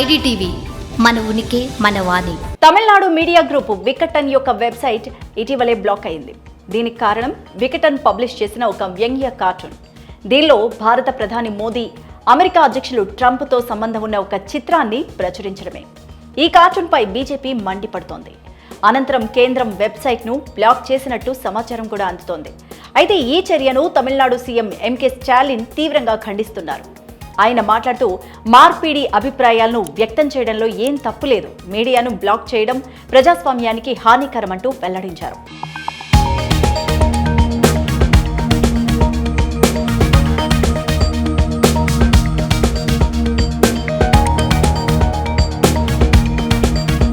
IDTV మన ఉనికి మన వాణి. తమిళనాడు మీడియా గ్రూప్ వికటన్ యొక్క వెబ్సైట్ ఇటీవలే బ్లాక్ అయింది. దీనికి కారణం వికటన్ పబ్లిష్ చేసిన ఒక వ్యంగ్య కార్టూన్. దీనిలో భారత ప్రధాని మోదీ అమెరికా అధ్యక్షులు ట్రంప్తో సంబంధం ఉన్న ఒక చిత్రాన్ని ప్రచురించడమే. ఈ కార్టూన్పై బీజేపీ మండిపడుతోంది. అనంతరం కేంద్రం వెబ్సైట్ను బ్లాక్ చేసినట్టు సమాచారం కూడా అందుతోంది. అయితే ఈ చర్యను తమిళనాడు సీఎం ఎంకే స్టాలిన్ తీవ్రంగా ఖండిస్తున్నారు. ఆయన మాట్లాడుతూ మార్పిడి అభిప్రాయాలను వ్యక్తం చేయడంలో ఏం తప్పు లేదు. మీడియాను బ్లాక్ చేయడం ప్రజాస్వామ్యానికి హానికరమంటూ వెల్లడించారు.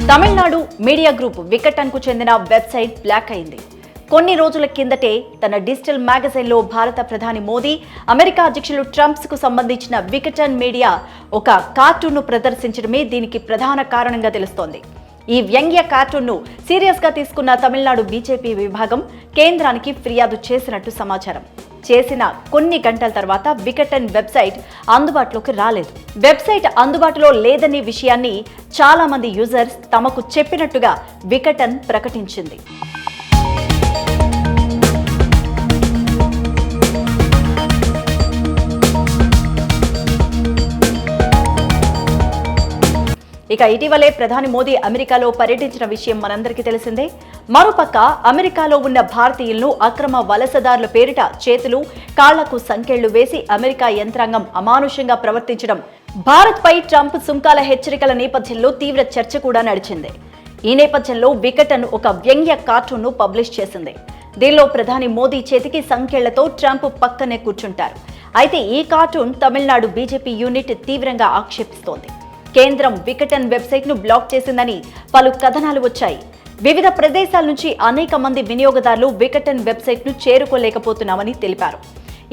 తమిళనాడు మీడియా గ్రూప్ వికటన్కు చెందిన వెబ్సైట్ బ్లాక్ అయింది. కొన్ని రోజుల కిందటే తన డిజిటల్ మ్యాగజైన్లో భారత ప్రధాని మోదీ అమెరికా అధ్యక్షులు ట్రంప్స్కు సంబంధించిన వికటన్ మీడియా ఒక కార్టూన్ను ప్రదర్శించడమే దీనికి ప్రధాన కారణంగా తెలుస్తోంది. ఈ వ్యంగ్య కార్టూన్ను సీరియస్గా తీసుకున్న తమిళనాడు బీజేపీ విభాగం కేంద్రానికి ఫిర్యాదు చేసినట్టు సమాచారం. చేసిన కొన్ని గంటల తర్వాత వికటన్ వెబ్సైట్ అందుబాటులోకి రాలేదు. వెబ్సైట్ అందుబాటులో లేదనే విషయాన్ని చాలా మంది యూజర్స్ తమకు చెప్పినట్టుగా వికటన్ ప్రకటించింది. ఇక ఇటీవలే ప్రధాని మోదీ అమెరికాలో పర్యటించిన విషయం మనందరికీ తెలిసిందే. మరోపక్క అమెరికాలో ఉన్న భారతీయులను అక్రమ వలసదారుల పేరిట చేతులు కాళ్ళకు సంకెళ్ళు వేసి అమెరికా యంత్రాంగం అమానుషంగా ప్రవర్తించడం. భారత్పై ట్రంప్ సుంకాల హెచ్చరికల నేపథ్యంలో తీవ్ర చర్చ కూడా నడిచింది. ఈ నేపథ్యంలో వికటన్ ఒక వ్యంగ్య కార్టూన్ను పబ్లిష్ చేసింది. దీనిలో ప్రధాని మోదీ చేతికి సంఖ్యలతో ట్రంప్ పక్కనే కూర్చుంటారు. అయితే ఈ కార్టూన్ తమిళనాడు బీజేపీ యూనిట్ తీవ్రంగా ఆక్షేపిస్తోంది. కేంద్రం వికటన్ వెబ్సైట్ను బ్లాక్ చేసిందని పలు కథనాలు వచ్చాయి. వివిధ ప్రదేశాల నుంచి అనేక మంది వినియోగదారులు వికటన్ వెబ్సైట్ను చేరుకోలేకపోతున్నామని తెలిపారు.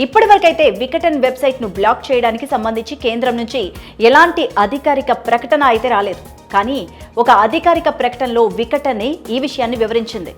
ఇప్పటివరకైతే వికటన్ వెబ్సైట్ను బ్లాక్ చేయడానికి సంబంధించి కేంద్రం నుంచి ఎలాంటి అధికారిక ప్రకటన అయితే రాలేదు. కానీ ఒక అధికారిక ప్రకటనలో వికటనే ఈ విషయాన్ని వివరించింది.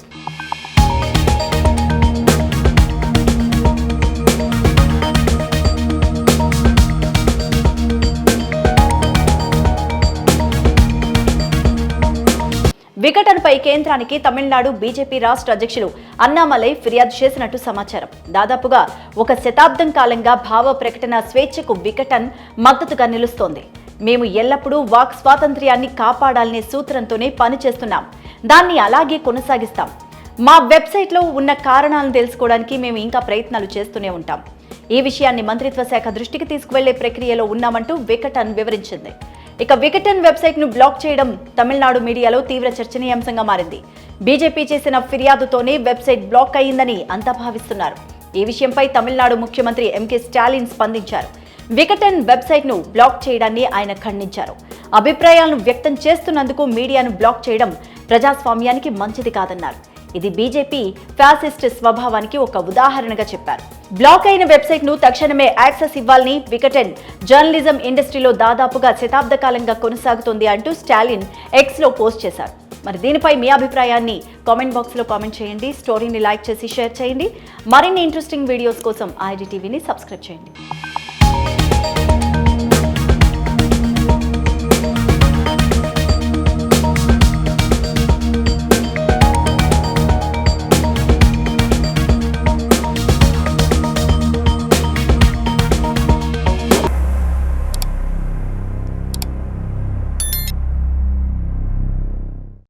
విఘటనపై కేంద్రానికి తమిళనాడు బీజేపీ రాష్ట్ర అధ్యక్షులు అన్నామలై ఫిర్యాదు చేసినట్టు సమాచారం. దాదాపుగా ఒక శతాబ్దం కాలంగా భావ ప్రకటన స్వేచ్ఛకు వికటన్ మద్దతుగా నిలుస్తోంది. మేము ఎల్లప్పుడూ వాక్ స్వాతంత్ర్యాన్ని కాపాడాలనే సూత్రంతోనే పనిచేస్తున్నాం. దాన్ని అలాగే కొనసాగిస్తాం. మా వెబ్సైట్లో ఉన్న కారణాలను తెలుసుకోవడానికి మేము ఇంకా ప్రయత్నాలు చేస్తూనే ఉంటాం. ఈ విషయాన్ని మంత్రిత్వ శాఖ దృష్టికి తీసుకువెళ్ళే ప్రక్రియలో ఉన్నామంటూ వికటన్ వివరించింది. ఇక వికటన్ వెబ్సైట్ను బ్లాక్ చేయడం తమిళనాడు మీడియాలో తీవ్ర చర్చనీయాంశంగా మారింది. బీజేపీ చేసిన ఫిర్యాదుతోనే వెబ్సైట్ బ్లాక్ అయిందని అంతా భావిస్తున్నారు. ఈ విషయంపై తమిళనాడు ముఖ్యమంత్రి ఎంకే స్టాలిన్ స్పందించారు. వికటన్ వెబ్సైట్ను బ్లాక్ చేయడాన్ని ఆయన ఖండించారు. అభిప్రాయాలను వ్యక్తం చేస్తున్నందుకు మీడియాను బ్లాక్ చేయడం ప్రజాస్వామ్యానికి మంచిది కాదన్నారు. ఇది బీజేపీ ఫ్యాసిస్ట్ స్వభావానికి ఒక ఉదాహరణగా చెప్పారు. బ్లాక్ అయిన వెబ్సైట్ను తక్షణమే యాక్సెస్ ఇవ్వాలని వికటన్ జర్నలిజం ఇండస్ట్రీలో దాదాపుగా శతాబ్ద కాలంగా కొనసాగుతోంది అంటూ స్టాలిన్ ఎక్స్లో పోస్ట్ చేశారు. మరి దీనిపై మీ అభిప్రాయాన్ని కామెంట్ బాక్స్లో కామెంట్ చేయండి. స్టోరీని లైక్ చేసి షేర్ చేయండి. మరిన్ని ఇంట్రెస్టింగ్ వీడియోస్ కోసం ఐడి టీవీని సబ్స్క్రైబ్ చేయండి.